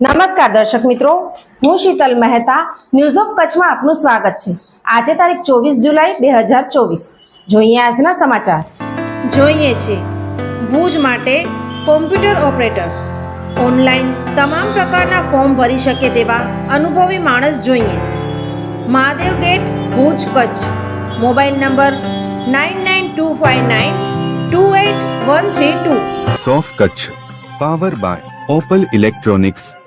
નમસ્કાર દર્શક મિત્રો હું શીતલ મહેતા ન્યૂઝ ઓફ કચ્છમાં આપનું સ્વાગત છે. આજે તારીખ ચોવીસ જુલાઈ બે હજાર ચોવીસ. જોઈએ આજના સમાચાર. જોઈએ છે ભુજ માટે કોમ્પ્યુટર ઓપરેટર. ઓનલાઈન તમામ પ્રકારના ફોર્મ ભરી શકે તેવા અનુભવી માણસ જોઈએ. Mahadev gate Bhuj Kutch. Mobile number nine nine two five nine two eight one three two. સોફ Kutch power buy Opal electronics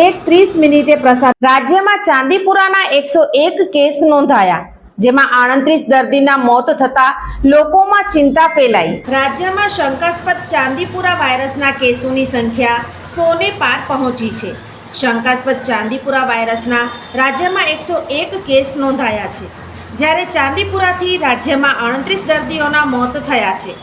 એક ત્રીસ મિનિટે પ્રસાર રાજ્યમાં ચાંદીપુરાના એકસો એક કેસ નોંધાયા, જેમાં આડત્રીસ દર્દીના મોત થતા લોકોમાં ચિંતા ફેલાઈ. રાજ્યમાં શંકાસ્પદ ચાંદીપુરા વાયરસના કેસોની સંખ્યા સોને પાર પહોંચી છે. શંકાસ્પદ ચાંદીપુરા વાયરસના રાજ્યમાં એકસો એક કેસ નોંધાયા છે, જ્યારે ચાંદીપુરાથી રાજ્યમાં આડત્રીસ દર્દીઓના મોત થયા છે.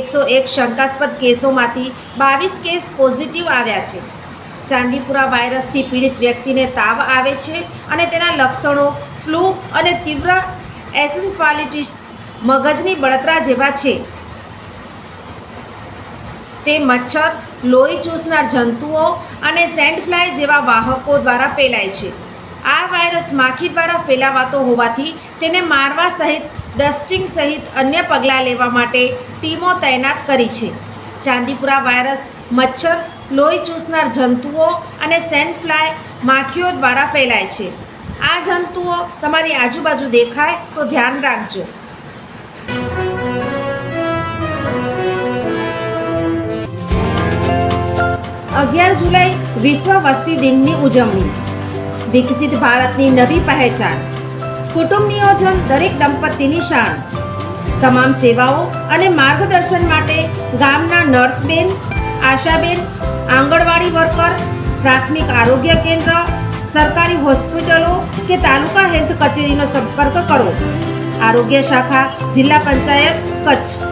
એકસો એક શંકાસ્પદ કેસોમાંથી બાવીસ કેસ પોઝિટિવ આવ્યા છે. ચાંદીપુરા વાયરસથી પીડિત વ્યક્તિને તાવ આવે છે અને તેના લક્ષણો ફ્લૂ અને તીવ્ર એસન્ફાલિટીસ મગજની બળતરા જેવા છે. તે મચ્છર, લોહી ચૂસનાર જંતુઓ અને સેન્ડફ્લાય જેવા વાહકો દ્વારા ફેલાય છે. આ વાયરસ માખી દ્વારા ફેલાવાતો હોવાથી તેને મારવા સહિત, ડસ્ટિંગ સહિત અન્ય પગલાં લેવા માટે ટીમો તૈનાત કરી છે. ચાંદીપુરા વાયરસ મચ્છર લોહી ચૂસનાર જંતુઓ અને સેન્ડફ્લાય માખીઓ દ્વારા ફેલાય છે. આ જંતુઓ તમારી આજુબાજુ દેખાય તો ધ્યાન રાખજો. અગિયાર જુલાઈ વિશ્વ વસ્તી દિનની ઉજવણી. વિકસિત ભારતની નવી પહેચાન. કુટુંબ નિયોજન દરેક દંપતીની શાન. તમામ સેવાઓ અને માર્ગદર્શન માટે ગામના નર્સબેન, આશાબેન આંગણવાડી વર્કર, પ્રાથમિક આરોગ્ય કેન્દ્ર, સરકારી હોસ્પિટલો કે તાલુકા હેલ્થ કચેરીનો સંપર્ક કરો. આરોગ્ય શાખા, જિલ્લા પંચાયત, કચ્છ.